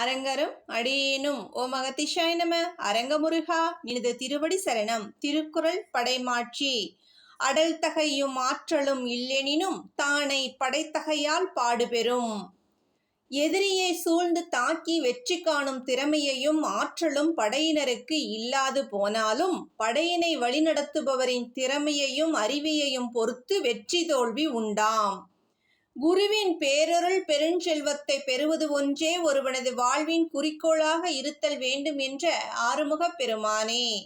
அரங்கரும் அடியேனும். ஓ மகதிஷாய் நம. அரங்கமுருகா நினது திருவடி சரணம். திருக்குறள் படைமாட்சி. அடல் தகையும் ஆற்றலும் இல்லெனினும் தானை படைத்தகையால் பாடுபெறும். எதிரியை சூழ்ந்து தாக்கி வெற்றி காணும் திறமையையும் ஆற்றலும் படையினருக்கு இல்லாது போனாலும் படையினை வழிநடத்துபவரின் திறமையையும் அறிவியையும் பொறுத்து வெற்றி தோல்வி உண்டாம். குருவின் பேரருள் பெருஞ்செல்வத்தை பெறுவது ஒன்றே ஒருவனது வாழ்வின் குறிக்கோளாக இருத்தல் வேண்டும் என்ற ஆறுமுகப் பெருமானே.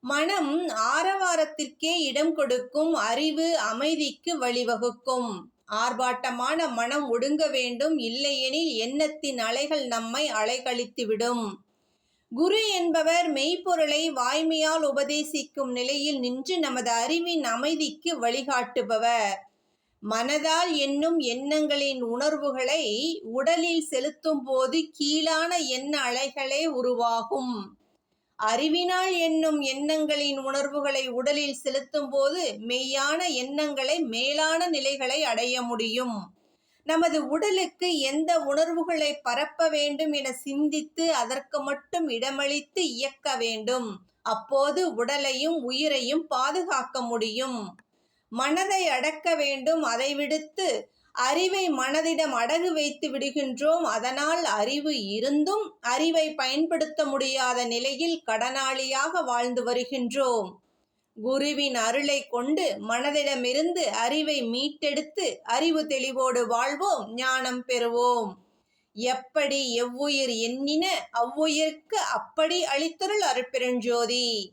மனம் ஆரவாரத்திற்கே இடம் கொடுக்கும் அறிவு அமைதிக்கு வழிவகுக்கும். ஆர்ப்பாட்டமான மனம் ஒடுங்க வேண்டும் இல்லையெனில் எண்ணத்தின் அலைகள் நம்மை அலைகழித்துவிடும். குரு என்பவர் மெய்ப்பொருளை வாய்மையால் உபதேசிக்கும் நிலையில் நின்று நமது அறிவின் அமைதிக்கு வழிகாட்டுபவர். மனதால் எண்ணும் எண்ணங்களின் உணர்வுகளை உடலில் செலுத்தும் போது கீழான எண்ண அலைகளே உருவாகும். அறிவினால் எண்ணும் எண்ணங்களின் உணர்வுகளை உடலில் செலுத்தும் போது மெய்யான எண்ணங்களை மேலான நிலைகளை அடைய முடியும். நமது உடலுக்கு எந்த உணர்வுகளை பரப்ப வேண்டும் என சிந்தித்து அதற்கு மட்டும் இடமளித்து இயக்க வேண்டும். அப்போது உடலையும் உயிரையும் பாதுகாக்க முடியும். மனதை அடக்க வேண்டும் அதை விடுத்து அறிவை மனதிடம் அடகு வைத்து விடுகின்றோம். அதனால் அறிவு இருந்தும் அறிவை பயன்படுத்த முடியாத நிலையில் கடனாளியாக வாழ்ந்து வருகின்றோம். குருவின் அருளை கொண்டு மனதிடமிருந்து அறிவை மீட்டெடுத்து அறிவு தெளிவோடு வாழ்வோம் ஞானம் பெறுவோம். எப்படி எவ்வுயிர் எண்ணின அவ்வுயிர்க்கு அப்படி அளித்தருள் அருட்பெருஞ்சோதி.